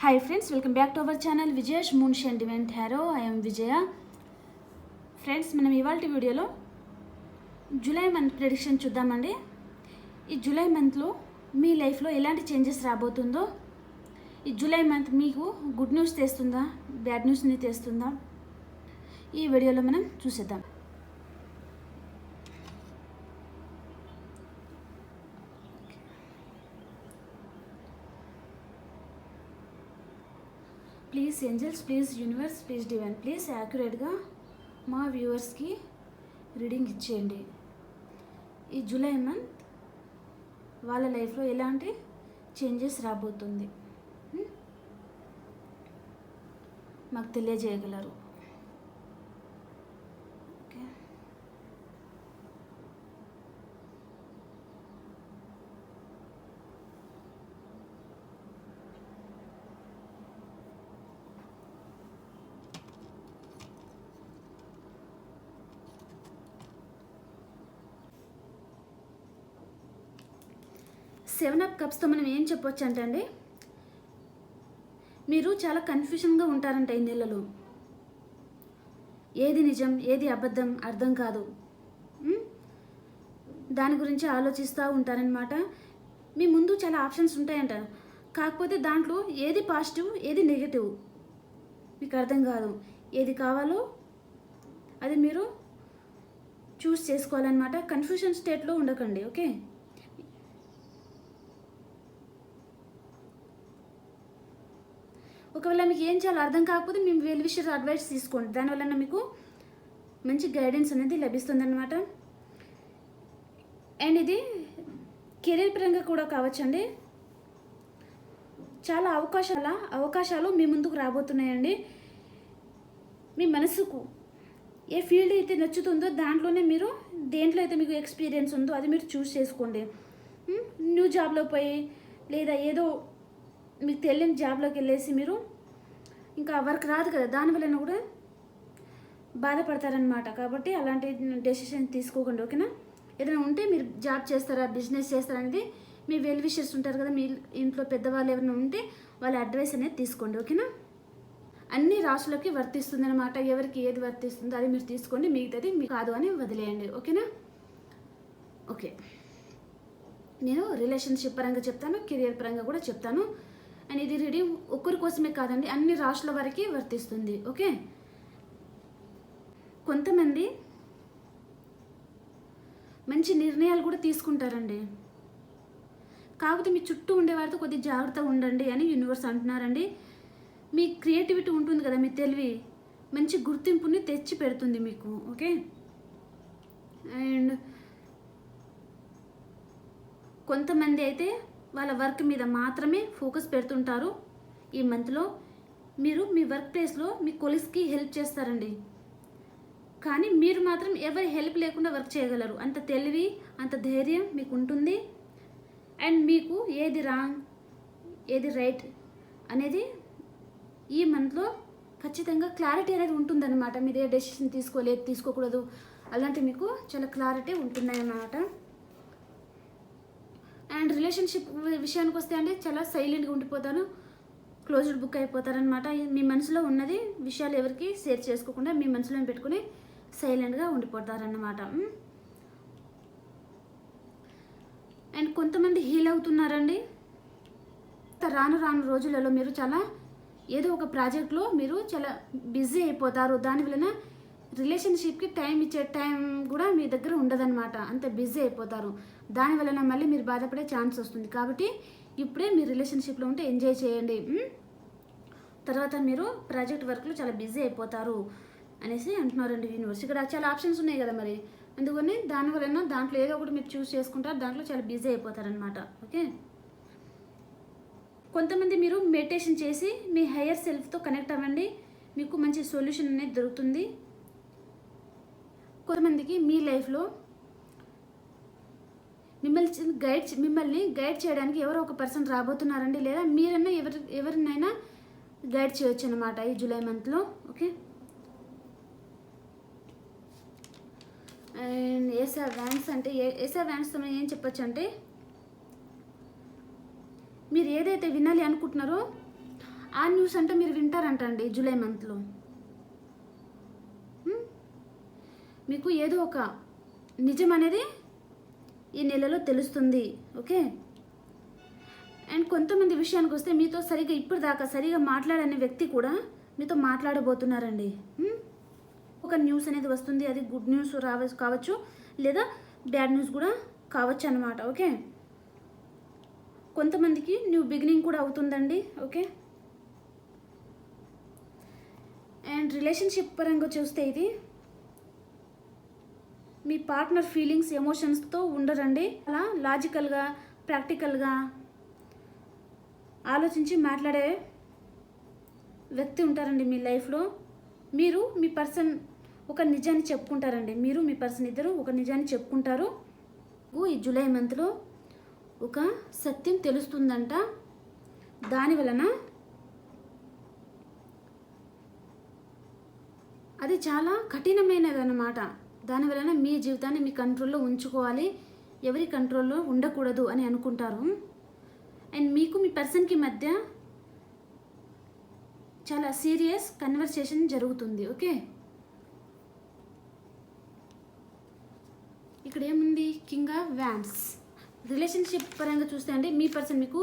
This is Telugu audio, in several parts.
Hi friends welcome back to our channel Vijay moon sentiment హ్యారో I'm Vijaya friends మనం ఇవాళ వీడియోలో జూలై మంత్ ప్రెడిక్షన్ చూద్దామండి. ఈ జూలై మంత్లో మీ లైఫ్లో ఎలాంటి చేంజెస్ రాబోతుందో? ఈ జూలై మంత్ మీకు గుడ్ న్యూస్ తెస్తుందా? బ్యాడ్ న్యూస్ని తెస్తుందా? ఈ వీడియోలో మనం చూసేద్దాం. Please angels please universe please divine please యాక్యురేట్గా మా వ్యూవర్స్కి రీడింగ్ ఇచ్చేయండి. ఈ జూలై మంత్ వాళ్ళ లైఫ్లో ఎలాంటి చేంజెస్ రాబోతుంది? మాకు తెలియజేయగలరు. సెవెన్ అప్ కప్స్తో మనం ఏం చెప్పొచ్చు అంటే అండి మీరు చాలా కన్ఫ్యూషన్గా ఉంటారంట ఈ నెలలో. ఏది నిజం ఏది అబద్ధం అర్థం కాదు. దాని గురించి ఆలోచిస్తూ ఉంటారనమాట మీ ముందు చాలా ఆప్షన్స్ ఉంటాయంట. కాకపోతే దాంట్లో ఏది పాజిటివ్ ఏది నెగిటివ్? మీకు అర్థం కాదు. ఏది కావాలో అది మీరు చూస్ చేసుకోవాలన్నమాట. కన్ఫ్యూషన్ స్టేట్లో ఉండకండి ఓకే? ఒకవేళ మీకు ఏం చేయాలో అర్థం కాకపోతే మేము వెల్ విషయాలు అడ్వైస్ తీసుకోండి. దానివల్ల మీకు మంచి గైడెన్స్ అనేది లభిస్తుంది అనమాట అండ్ ఇది కెరీర్ పరంగా కూడా కావచ్చండి. చాలా అవకాశాల అవకాశాలు మీ ముందుకు రాబోతున్నాయండి. మీ మనసుకు ఏ ఫీల్డ్ అయితే నచ్చుతుందో దాంట్లోనే మీరు దేంట్లో అయితే మీకు ఎక్స్పీరియన్స్ ఉందో అది మీరు చూస్ చేసుకోండి. Hmm? న్యూ జాబ్లో పోయి లేదా ఏదో మీకు తెలియని జాబ్లోకి వెళ్ళేసి మీరు ఇంకా వర్క్ రాదు కదా దానివల్ల కూడా బాధపడతారనమాట కాబట్టి అలాంటి డెసిషన్ తీసుకోకండి ఓకేనా? ఏదైనా ఉంటే మీరు జాబ్ చేస్తారా బిజినెస్ చేస్తారా అనేది మీ వెల్ విషర్స్ ఉంటారు కదా మీ ఇంట్లో పెద్దవాళ్ళు ఎవరైనా ఉంటే వాళ్ళ అడ్వైస్ అనేది తీసుకోండి ఓకేనా? అన్ని రాసులకి వర్తిస్తుంది అనమాట ఎవరికి ఏది వర్తిస్తుందో అది మీరు తీసుకోండి మిగతాది మీకు కాదు అని వదిలేయండి ఓకేనా? ఓకే. నేను రిలేషన్షిప్ పరంగా చెప్తాను కెరియర్ పరంగా కూడా చెప్తాను. అండ్ ఇది రీడింగ్ ఒక్కరి కోసమే కాదండి అన్ని రాష్ట్రాల వరకు వర్తిస్తుంది. ఓకే కొంతమంది మంచి నిర్ణయాలు కూడా తీసుకుంటారండి. కాకపోతే మీ చుట్టూ ఉండేవారితో కొద్దిగా జాగ్రత్తగా ఉండండి అని యూనివర్స్ అంటున్నారండి. మీ క్రియేటివిటీ ఉంటుంది కదా మీ తెలివి మంచి గుర్తింపుని తెచ్చి పెడుతుంది మీకు. ఓకే అండ్ కొంతమంది అయితే వాళ్ళ వర్క్ మీద మాత్రమే ఫోకస్ పెడుతుంటారు. ఈ మంత్లో మీరు మీ వర్క్ ప్లేస్లో మీ కొలిస్కి హెల్ప్ చేస్తారండి. కానీ మీరు మాత్రం ఎవరి హెల్ప్ లేకుండా వర్క్ చేయగలరు. అంత తెలివి అంత ధైర్యం మీకు ఉంటుంది. అండ్ మీకు ఏది రాంగ్ ఏది రైట్ అనేది ఈ మంత్లో ఖచ్చితంగా క్లారిటీ అనేది ఉంటుందన్నమాట. మీరు ఏ డెసిషన్ తీసుకోలేదు తీసుకోకూడదు. అలాంటి మీకు చాలా క్లారిటీ ఉంటుందన్నమాట. అండ్ రిలేషన్షిప్ విషయానికి వస్తే అంటే చాలా సైలెంట్గా ఉండిపోతాను. క్లోజ్డ్ బుక్ అయిపోతారనమాట మీ మనసులో ఉన్నది విషయాలు ఎవరికి షేర్ చేసుకోకుండా మీ మనసులో పెట్టుకుని సైలెంట్గా ఉండిపోతారన్నమాట. అండ్ కొంతమంది హీల్ అవుతున్నారండి. రాను రాను రోజులలో మీరు చాలా ఏదో ఒక ప్రాజెక్ట్లో మీరు చాలా బిజీ అయిపోతారు. దాని వలన రిలేషన్షిప్కి టైం ఇచ్చే టైం కూడా మీ దగ్గర ఉండదన్నమాట. అంత బిజీ అయిపోతారు. దాని వలన మళ్ళీ మీరు బాధపడే ఛాన్స్ వస్తుంది. కాబట్టి ఇప్పుడే మీరు రిలేషన్షిప్లో ఉంటే ఎంజాయ్ చేయండి. తర్వాత మీరు ప్రాజెక్ట్ వర్క్లో చాలా బిజీ అయిపోతారు అనేసి అంటున్నారండి యూనివర్స్ ఇక్కడ చాలా ఆప్షన్స్ ఉన్నాయి కదా మరి. అందుకని దానివలన దాంట్లో ఏదో ఒకటి మీరు చూస్ చేసుకుంటారు. దాంట్లో చాలా బిజీ అయిపోతారనమాట ఓకే? కొంతమంది మీరు మెడిటేషన్ చేసి మీ హయ్యర్ సెల్ఫ్తో కనెక్ట్ అవ్వండి. మీకు మంచి సొల్యూషన్ అనేది దొరుకుతుంది. కొంతమందికి మీ లైఫ్లో మిమ్మల్ని గైడ్ మిమ్మల్ని గైడ్ చేయడానికి ఎవరో ఒక పర్సన్ రాబోతున్నారండి లేదా మీరన్నా ఎవరి ఎవరినైనా గైడ్ చేయొచ్చు అనమాట ఈ జూలై మంత్లో ఓకే? అండ్ ఏసా వ్యాన్స్ అంటే ఏ- ఏసా వ్యాన్స్తో మనం ఏం చెప్పొచ్చు అంటే మీరు ఏదైతే వినాలి అనుకుంటున్నారో ఆ న్యూస్ అంటే మీరు వింటారంటండి జూలై మంత్లో. మీకు ఏదో ఒక నిజం అనేది ఈ నెలలో తెలుస్తుంది ఓకే? అండ్ కొంతమంది విషయానికి వస్తే మీతో సరిగా ఇప్పుడు దాకా సరిగా మాట్లాడని వ్యక్తి కూడా మీతో మాట్లాడబోతున్నారండి. ఒక న్యూస్ అనేది వస్తుంది అది గుడ్ న్యూస్ రావ కావచ్చు లేదా బ్యాడ్ న్యూస్ కూడా కావచ్చు అనమాట ఓకే? కొంతమందికి న్యూ బిగినింగ్ కూడా అవుతుందండి ఓకే? అండ్ రిలేషన్షిప్ పరంగా చూస్తే ఇది మీ పార్ట్నర్ ఫీలింగ్స్ ఎమోషన్స్తో ఉండరండి. అలా లాజికల్గా ప్రాక్టికల్గా ఆలోచించి మాట్లాడే వ్యక్తి ఉంటారండి మీ లైఫ్లో మీరు మీ పర్సన్ ఒక నిజాన్ని చెప్పుకుంటారండి. మీరు మీ పర్సన్ ఇద్దరు ఒక నిజాన్ని చెప్పుకుంటారు. ఈ జూలై మంత్లో ఒక సత్యం తెలుస్తుందంట. దాని వలన అది చాలా కఠినమైనది అన్నమాట దాని వలన మీ జీవితాన్ని మీ కంట్రోల్లో ఉంచుకోవాలి. ఎవరి కంట్రోల్లో ఉండకూడదు అని అనుకుంటారు. అండ్ మీకు మీ పర్సన్కి మధ్య చాలా సీరియస్ కన్వర్సేషన్ జరుగుతుంది. ఓకే? ఇక్కడ ఏముంది? కింగ్ ఆఫ్ వ్యాన్స్ రిలేషన్షిప్ పరంగా చూస్తే అండి మీ పర్సన్ మీకు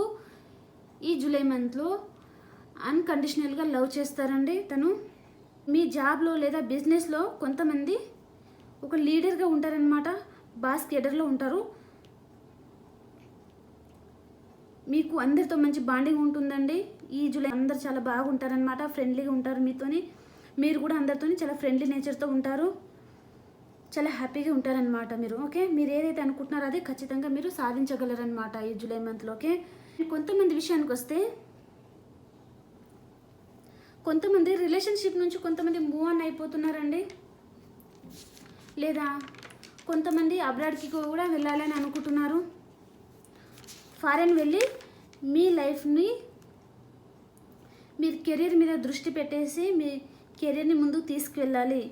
ఈ జూలై మంత్లో అన్కండిషనల్గా లవ్ చేస్తారండి. తను మీ జాబ్లో లేదా బిజినెస్లో కొంతమంది ఒక లీడర్గా ఉంటారనమాట బాస్ కేడర్లో ఉంటారు. మీకు అందరితో మంచి బాండింగ్ ఉంటుందండి. ఈ జూలై అందరు చాలా బాగుంటారనమాట ఫ్రెండ్లీగా ఉంటారు మీతోని. మీరు కూడా అందరితోని చాలా ఫ్రెండ్లీ నేచర్తో ఉంటారు. చాలా హ్యాపీగా ఉంటారనమాట మీరు ఓకే? మీరు ఏదైతే అనుకుంటున్నారో అది ఖచ్చితంగా మీరు సాధించగలరనమాట ఈ జూలై మంత్లో ఓకే? కొంతమంది విషయానికి వస్తే కొంతమంది రిలేషన్షిప్ నుంచి కొంతమంది మూవ్ ఆన్ అయిపోతున్నారండి. లేదా కొంతమంది అబ్రాడ్కి కూడా వెళ్ళాలని అనుకుంటున్నారు. ఫారెన్ వెళ్ళి మీ లైఫ్ని మీరు కెరీర్ మీద దృష్టి పెట్టేసి మీ కెరీర్ని ముందుకు తీసుకువెళ్ళాలి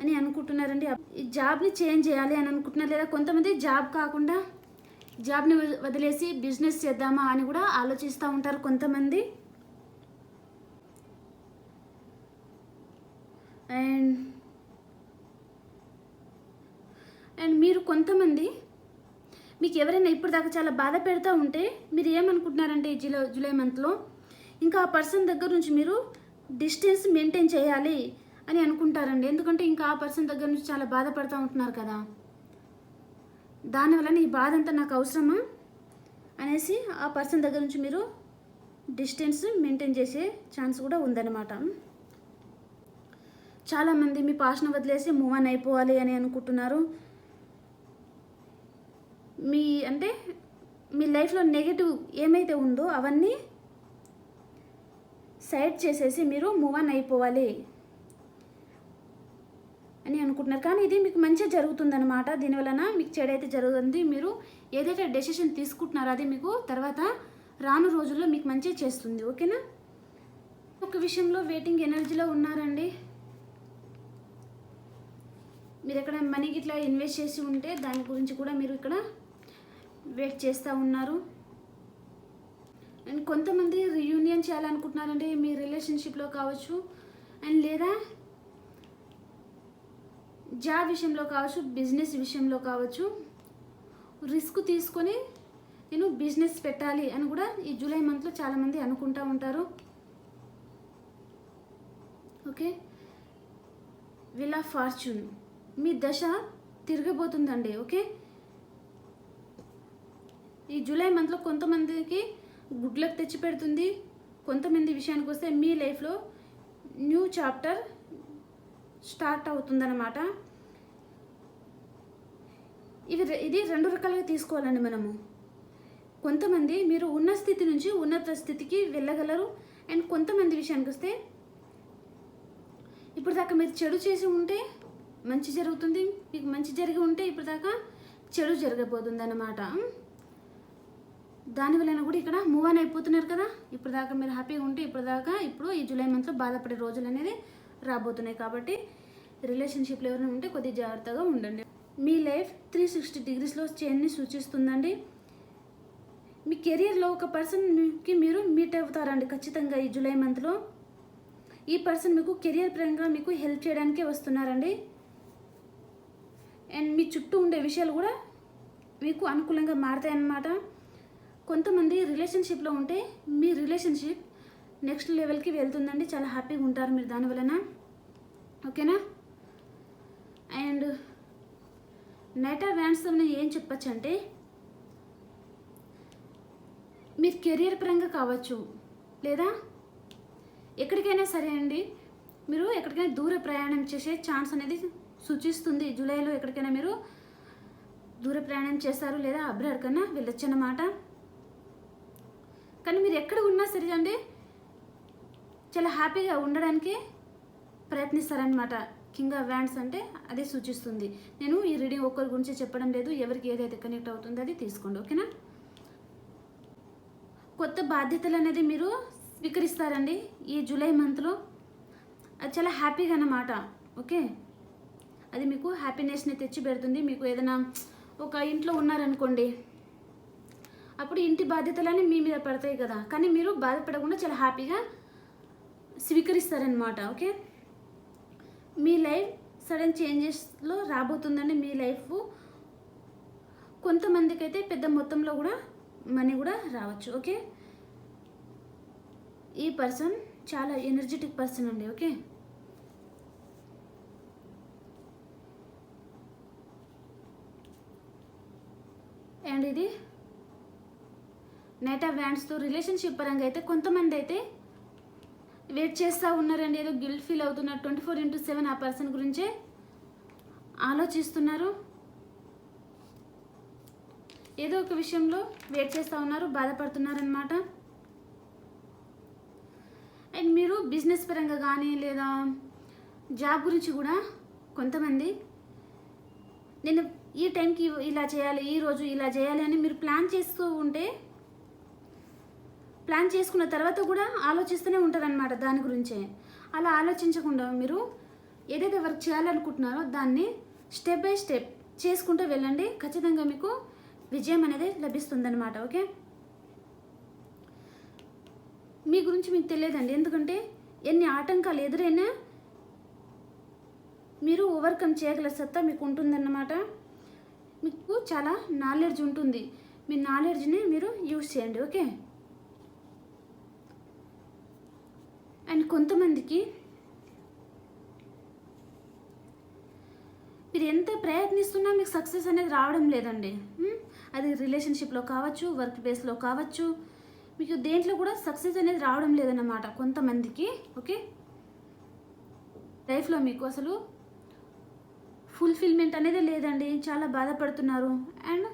అని అనుకుంటున్నారండి. ఈ జాబ్ని చేంజ్ చేయాలి అని అనుకుంటున్నారు లేదా కొంతమంది జాబ్ కాకుండా జాబ్ని వదిలేసి బిజినెస్ చేద్దామా అని కూడా ఆలోచిస్తూ ఉంటారు కొంతమంది. అండ్ అండ్ మీరు కొంతమంది మీకు ఎవరైనా ఇప్పుడు దాకా చాలా బాధ పెడతా ఉంటే మీరు ఏమనుకుంటున్నారంటే ఈ జూలై జూలై మంత్లో? ఇంకా ఆ పర్సన్ దగ్గర నుంచి మీరు డిస్టెన్స్ మెయింటైన్ చేయాలి అని అనుకుంటారండి. ఎందుకంటే ఇంకా ఆ పర్సన్ దగ్గర నుంచి చాలా బాధపడుతూ ఉంటున్నారు కదా. దానివల్ల ఈ బాధ అంతా నాకు అవసరమా? అనేసి ఆ పర్సన్ దగ్గర నుంచి మీరు డిస్టెన్స్ మెయింటైన్ చేసే ఛాన్స్ కూడా ఉందన్నమాట. చాలామంది మీ పాషను వదిలేసి మూవ్ ఆన్ అయిపోవాలి అని అనుకుంటున్నారు. మీ అంటే మీ లైఫ్లో నెగిటివ్ ఏమైతే ఉందో అవన్నీ సైడ్ చేసేసి మీరు మూవ్ ఆన్ అయిపోవాలి అని అనుకుంటున్నారు. కానీ ఇది మీకు మంచిగా జరుగుతుందనమాట దీనివలన మీకు చెడైతే జరుగుతుంది. మీరు ఏదైతే డెసిషన్ తీసుకుంటున్నారో అది మీకు తర్వాత రాను రోజుల్లో మీకు మంచిగా చేస్తుంది. ఓకేనా? ఒక విషయంలో వెయిటింగ్ ఎనర్జీలో ఉన్నారండి. మీరు ఎక్కడ మనీ ఇట్లా ఇన్వెస్ట్ చేసి ఉంటే దాని గురించి కూడా మీరు ఇక్కడ వెయిట్ చేస్తూ ఉన్నారు. అండ్ కొంతమంది రియూనియన్ చేయాలనుకుంటున్నారంటే మీ రిలేషన్షిప్లో కావచ్చు. అండ్ లేదా జాబ్ విషయంలో కావచ్చు బిజినెస్ విషయంలో కావచ్చు. రిస్క్ తీసుకొని నేను బిజినెస్ పెట్టాలి అని కూడా ఈ జూలై మంత్లో చాలామంది అనుకుంటూ ఉంటారు. ఓకే విల్ ఆఫ్ ఫార్చ్యూన్ మీ దశ తిరగబోతుందండి ఓకే ఈ జూలై మంత్లో కొంతమందికి గుడ్ లక్ తెచ్చి పెడుతుంది. కొంతమంది విషయానికి వస్తే మీ లైఫ్లో న్యూ చాప్టర్ స్టార్ట్ అవుతుందన్నమాట. ఇవి ఇది రెండు రకాలుగా తీసుకోవాలండి మనము. కొంతమంది మీరు ఉన్న స్థితి నుంచి ఉన్నత స్థితికి వెళ్ళగలరు. అండ్ కొంతమంది విషయానికి వస్తే ఇప్పుడు దాకా మీరు చెడు చేసి ఉంటే మంచి జరుగుతుంది. మీకు మంచి జరిగి ఉంటే ఇప్పుడు దాకా చెడు జరగబోతుంది అన్నమాట దానివలన కూడా ఇక్కడ మూవ్ ఆన్ అయిపోతున్నారు కదా. ఇప్పుడు దాకా మీరు హ్యాపీగా ఉంటే ఇప్పుడు దాకా ఇప్పుడు ఈ జూలై మంత్లో బాధపడే రోజులు అనేది రాబోతున్నాయి. కాబట్టి రిలేషన్షిప్లో ఎవరైనా ఉంటే కొద్దిగా జాగ్రత్తగా ఉండండి. మీ లైఫ్ త్రీ సిక్స్టీ డిగ్రీస్లో చేంజ్ని సూచిస్తుందండి. మీ కెరియర్లో ఒక పర్సన్కి మీరు మీట్ అవుతారండి ఖచ్చితంగా ఈ జూలై మంత్లో ఈ పర్సన్ మీకు కెరియర్ పరంగా మీకు హెల్ప్ చేయడానికే వస్తున్నారండి. అండ్ మీ చుట్టూ ఉండే విషయాలు కూడా మీకు అనుకూలంగా మారుతాయన్నమాట. కొంతమంది రిలేషన్షిప్లో ఉంటే మీ రిలేషన్షిప్ నెక్స్ట్ లెవెల్కి వెళ్తుందండి. చాలా హ్యాపీగా ఉంటారు మీరు దానివలన ఓకేనా? అండ్ నైట్ ఆఫ్ వ్యాండ్స్ ఏం చెప్పచ్చు అంటే మీరు కెరియర్ పరంగా కావచ్చు లేదా ఎక్కడికైనా సరే అండి మీరు ఎక్కడికైనా దూర ప్రయాణం చేసే ఛాన్స్ అనేది సూచిస్తుంది. జూలైలో ఎక్కడికైనా మీరు దూర ప్రయాణం చేస్తారు లేదా అబ్రాడ్ కన్నా వెళ్ళొచ్చు అన్నమాట. కానీ మీరు ఎక్కడ ఉన్నా సరే అండి చాలా హ్యాపీగా ఉండడానికి ప్రయత్నిస్తారనమాట కింగ్ ఆఫ్ వ్యాండ్స్ అంటే అదే సూచిస్తుంది. నేను ఈ రీడింగ్ ఒక్కరి గురించి చెప్పడం లేదు ఎవరికి ఏదైతే కనెక్ట్ అవుతుందో అది తీసుకోండి ఓకేనా? కొత్త బాధ్యతలు అనేది మీరు స్వీకరిస్తారండి ఈ జూలై మంత్లో. అది చాలా హ్యాపీగా అన్నమాట ఓకే? అది మీకు హ్యాపీనెస్ని తెచ్చి పెడుతుంది మీకు ఏదైనా ఒక ఇంట్లో ఉన్నారనుకోండి అప్పుడు ఇంటి బాధ్యతలన్నీ మీ మీద పడతాయి కదా. కానీ మీరు బాధపడకుండా చాలా హ్యాపీగా స్వీకరిస్తారనమాట ఓకే? మీ లైఫ్ సడన్ చేంజెస్లో రాబోతుందండి మీ లైఫ్ కొంతమందికైతే పెద్ద మొత్తంలో కూడా మనీ కూడా రావచ్చు ఓకే? ఈ పర్సన్ చాలా ఎనర్జెటిక్ పర్సన్ అండి ఓకే? అండ్ ఇది నైట్ బ్యాండ్స్తో వ్యాండ్స్తో రిలేషన్షిప్ పరంగా అయితే కొంతమంది అయితే వెయిట్ చేస్తూ ఉన్నారండి. ఏదో గిల్ట్ ఫీల్ అవుతున్నారు. ట్వంటీ ఫోర్ ఇంటూ సెవెన్ ఆ పర్సన్ గురించే ఆలోచిస్తున్నారు. ఏదో ఒక విషయంలో వెయిట్ చేస్తూ ఉన్నారు బాధపడుతున్నారనమాట అండ్ మీరు బిజినెస్ పరంగా కానీ లేదా జాబ్ గురించి కూడా కొంతమంది నేను ఈ టైంకి ఇలా చేయాలి ఈ రోజు ఇలా చేయాలి అని మీరు ప్లాన్ చేస్తూ ఉంటే ప్లాన్ చేసుకున్న తర్వాత కూడా ఆలోచిస్తూనే ఉంటారనమాట దాని గురించే. అలా ఆలోచించకుండా మీరు ఏదైతే వర్క్ చేయాలనుకుంటున్నారో దాన్ని స్టెప్ బై స్టెప్ చేసుకుంటూ వెళ్ళండి. ఖచ్చితంగా మీకు విజయం అనేది లభిస్తుందనమాట ఓకే? మీ గురించి మీకు తెలియదండి. ఎందుకంటే ఎన్ని ఆటంకాలు ఎదురైనా మీరు ఓవర్కమ్ చేయగల సత్తా మీకు ఉంటుందన్నమాట. మీకు చాలా నాలెడ్జ్ ఉంటుంది. మీ నాలెడ్జ్ని మీరు యూజ్ చేయండి ఓకే? అండ్ కొంతమందికి మీరు ఎంత ప్రయత్నిస్తున్నా మీకు సక్సెస్ అనేది రావడం లేదండి. అది రిలేషన్షిప్లో కావచ్చు వర్క్ ప్లేస్లో కావచ్చు మీకు దేంట్లో కూడా సక్సెస్ అనేది రావడం లేదన్నమాట కొంతమందికి ఓకే? లైఫ్లో మీకు అసలు ఫుల్ఫిల్మెంట్ అనేది లేదండి. చాలా బాధపడుతున్నారు. అండ్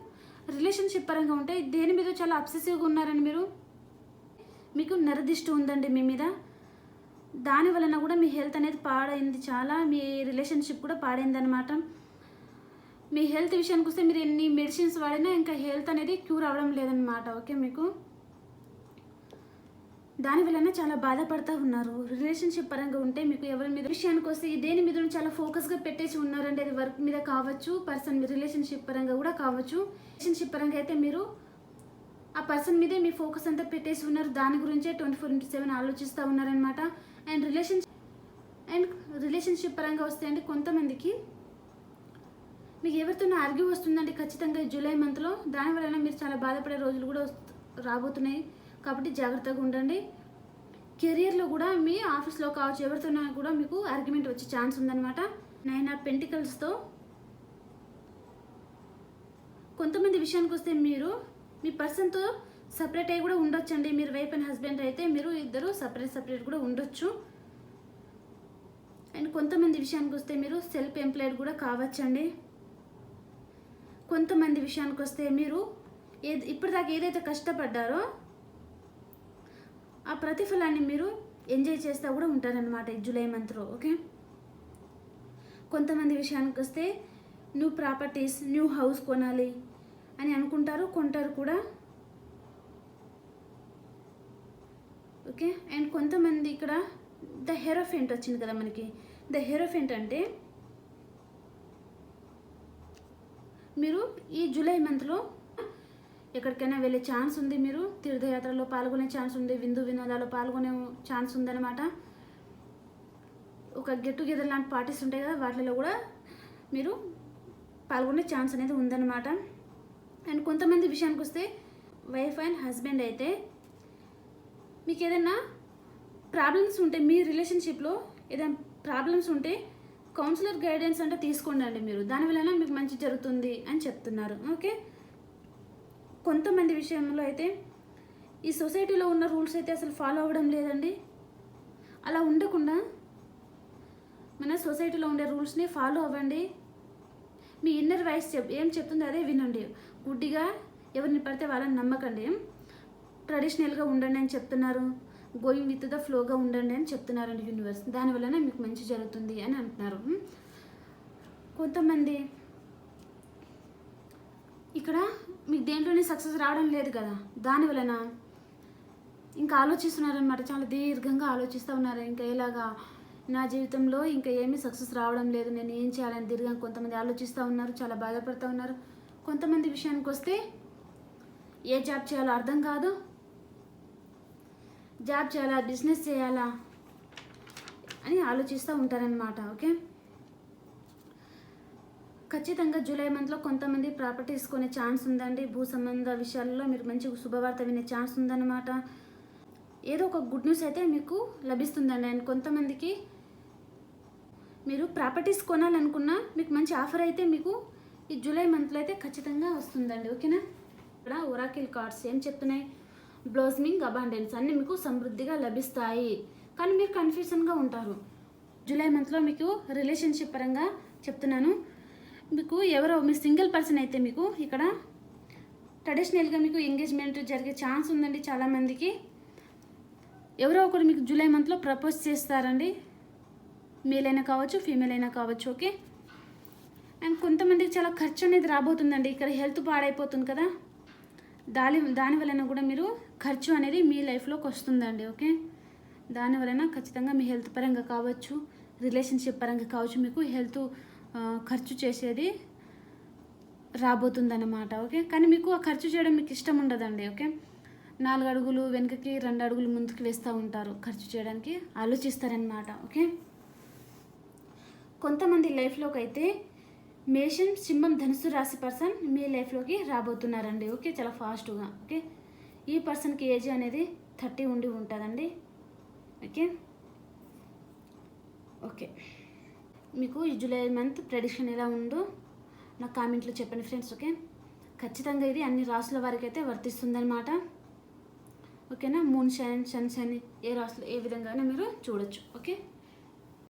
రిలేషన్షిప్ పరంగా ఉంటే దేని మీద చాలా అబ్సెసివ్గా ఉన్నారండి మీరు? మీకు నరదిష్టి ఉందండి మీ మీద. దాని వలన కూడా మీ హెల్త్ అనేది పాడైంది. చాలా మీ రిలేషన్షిప్ కూడా పాడైంది అనమాట మీ హెల్త్ విషయానికి వస్తే మీరు ఎన్ని మెడిసిన్స్ వాడినా ఇంకా హెల్త్ అనేది క్యూర్ అవ్వడం లేదనమాట ఓకే మీకు? దాని వలన చాలా బాధపడుతూ ఉన్నారు. రిలేషన్షిప్ పరంగా ఉంటే మీకు ఎవరి మీద విషయానికి వస్తే దేని మీద చాలా ఫోకస్గా పెట్టేసి ఉన్నారంటే అది వర్క్ మీద కావచ్చు పర్సన్ మీ రిలేషన్షిప్ పరంగా కూడా కావచ్చు. రిలేషన్షిప్ పరంగా అయితే మీరు ఆ పర్సన్ మీదే మీ ఫోకస్ అంతా పెట్టేసి ఉన్నారు. దాని గురించే ట్వంటీ ఫోర్ ఇంటూ సెవెన్ ఆలోచిస్తూ ఉన్నారనమాట అండ్ రిలేషన్షిప్ అండ్ రిలేషన్షిప్ పరంగా వస్తే అండి కొంతమందికి మీకు ఎవరితోనో ఆర్గ్యూ వస్తుందండి ఖచ్చితంగా జూలై మంత్లో. దాని వలన మీరు చాలా బాధపడే రోజులు కూడా రాబోతున్నాయి. కాబట్టి జాగ్రత్తగా ఉండండి. కెరియర్లో కూడా మీ ఆఫీస్లో కావచ్చు ఎవరితోనైనా కూడా మీకు ఆర్గ్యుమెంట్ వచ్చే ఛాన్స్ ఉందన్నమాట. నైన్ ఆ పెంటికల్స్తో కొంతమంది విషయానికి వస్తే మీరు మీ పర్సన్తో సపరేట్ అయ్యి కూడా ఉండొచ్చండి. మీరు వైఫ్ అండ్ హస్బెండ్ అయితే మీరు ఇద్దరు సపరేట్ సపరేట్ కూడా ఉండొచ్చు. అండ్ కొంతమంది విషయానికి వస్తే మీరు సెల్ఫ్ ఎంప్లాయిడ్ కూడా కావచ్చండి. కొంతమంది విషయానికి వస్తే మీరు ఏది ఇప్పటిదాకా ఏదైతే కష్టపడ్డారో ఆ ప్రతిఫలాన్ని మీరు ఎంజాయ్ చేస్తూ కూడా ఉంటారనమాట జూలై మంత్లో ఓకే? కొంతమంది విషయానికి వస్తే న్యూ ప్రాపర్టీస్ న్యూ హౌస్ కొనాలి అని అనుకుంటారు కొంటారు కూడా. ఓకే? అండ్ కొంతమంది ఇక్కడ ద హెరోఫెంట్ వచ్చింది కదా మనకి? ద హెరోఫెంట్ అంటే మీరు ఈ జూలై మంత్లో ఎక్కడికైనా వెళ్ళే ఛాన్స్ ఉంది మీరు తీర్థయాత్రలో పాల్గొనే ఛాన్స్ ఉంది విందు వినోదాల్లో పాల్గొనే ఛాన్స్ ఉందన్నమాట. ఒక గెట్ టుగెదర్ లాంటి పార్టీస్ ఉంటాయి కదా వాటిలో కూడా మీరు పాల్గొనే ఛాన్స్ అనేది ఉందన్నమాట. అండ్ కొంతమంది విషయానికి వస్తే వైఫ్ అండ్ హస్బెండ్ అయితే మీకు ఏదైనా ప్రాబ్లమ్స్ ఉంటే మీ రిలేషన్షిప్లో ఏదైనా ప్రాబ్లమ్స్ ఉంటే కౌన్సిలర్ గైడెన్స్ అంటే తీసుకోండి అండి మీరు. దానివల్ల మీకు మంచి జరుగుతుంది అని చెప్తున్నారు. ఓకే? కొంతమంది విషయంలో అయితే ఈ సొసైటీలో ఉన్న రూల్స్ అయితే అసలు ఫాలో అవ్వడం లేదండి. అలా ఉండకుండా మన సొసైటీలో ఉండే రూల్స్ని ఫాలో అవ్వండి. మీ ఇన్నర్ వాయిస్ చెప్ ఏం చెప్తుందో అదే వినండి. గుడ్డిగా ఎవరిని పడితే వాళ్ళని నమ్మకండి. ట్రెడిషనల్గా ఉండండి అని చెప్తున్నారు. గోయింగ్ విత్ ద ఫ్లోగా ఉండండి అని చెప్తున్నారండి యూనివర్స్ దానివల్లనే మీకు మంచి జరుగుతుంది అని అంటున్నారు. కొంతమంది ఇక్కడ మీకు దేంట్లోనే సక్సెస్ రావడం లేదు కదా. దాని వలన ఇంకా ఆలోచిస్తున్నారనమాట చాలా దీర్ఘంగా ఆలోచిస్తూ ఉన్నారు. ఇంకా ఎలాగా నా జీవితంలో ఇంకా ఏమీ సక్సెస్ రావడం లేదు. నేను ఏం చేయాలని దీర్ఘంగా కొంతమంది ఆలోచిస్తూ ఉన్నారు. చాలా బాధపడుతూ ఉన్నారు. కొంతమంది విషయానికి వస్తే ఏ జాబ్ చేయాలో అర్థం కాదు. జాబ్ చేయాలా? బిజినెస్ చేయాలా? అని ఆలోచిస్తూ ఉంటారనమాట ఓకే? ఖచ్చితంగా జూలై మంత్లో కొంతమంది ప్రాపర్టీస్ కొనే ఛాన్స్ ఉందండి. భూ సంబంధ విషయాల్లో మీరు మంచి శుభవార్త వినే ఛాన్స్ ఉందన్నమాట. ఏదో ఒక గుడ్ న్యూస్ అయితే మీకు లభిస్తుందండి. అండ్ కొంతమందికి మీరు ప్రాపర్టీస్ కొనాలనుకున్నా మీకు మంచి ఆఫర్ అయితే మీకు ఈ జూలై మంత్లో అయితే ఖచ్చితంగా వస్తుందండి. ఓకేనా? ఇక్కడ ఒరాకిల్ కార్డ్స్ ఏం చెప్తున్నాయి? బ్లౌజ్మింగ్ అబాండెన్స్ అన్నీ మీకు సమృద్ధిగా లభిస్తాయి. కానీ మీరు కన్ఫ్యూజన్గా ఉంటారు. జూలై మంత్లో మీకు రిలేషన్షిప్ పరంగా చెప్తున్నాను. మీకు ఎవరో మీ సింగిల్ పర్సన్ అయితే మీకు ఇక్కడ ట్రెడిషనల్గా మీకు ఎంగేజ్మెంట్ జరిగే ఛాన్స్ ఉందండి చాలామందికి. ఎవరో ఒకరు మీకు జూలై మంత్లో ప్రపోజ్ చేస్తారండి. మేల్ అయినా కావచ్చు ఫీమేల్ అయినా కావచ్చు ఓకే అండ్ కొంతమందికి చాలా ఖర్చు అనేది రాబోతుందండి. ఇక్కడ హెల్త్ పాడైపోతుంది కదా. దాని దాని వలన కూడా మీరు ఖర్చు అనేది మీ లైఫ్లోకి వస్తుందండి ఓకే? దాని వలన ఖచ్చితంగా మీ హెల్త్ పరంగా కావచ్చు రిలేషన్షిప్ పరంగా కావచ్చు మీకు హెల్త్ ఖర్చు చేసేది రాబోతుందన్నమాట ఓకే? కానీ మీకు ఆ ఖర్చు చేయడం మీకు ఇష్టం ఉండదండి ఓకే? నాలుగు అడుగులు వెనుకకి రెండు అడుగులు ముందుకు వేస్తూ ఉంటారు ఖర్చు చేయడానికి ఆలోచిస్తారనమాట ఓకే? కొంతమంది లైఫ్లోకి అయితే మేషం సింహం ధనుసు రాశి పర్సన్ మీ లైఫ్లోకి రాబోతున్నారండి ఓకే? చాలా ఫాస్ట్గా ఓకే? ఈ పర్సన్కి ఏజ్ అనేది థర్టీ ఉండి ఉంటుందండి. ఓకే ఓకే మీకు ఈ జూలై మంత్ ప్రెడిక్షన్ ఎలా ఉందో నాకు కామెంట్లో చెప్పండి ఫ్రెండ్స్ ఓకే ఖచ్చితంగా ఇది అన్ని రాసుల వారికి అయితే వర్తిస్తుందన్నమాట. ఓకేనా మూన్ షైన్ సన్ షైన్ ఏ రాసులు ఏ విధంగానే మీరు చూడొచ్చు ఓకే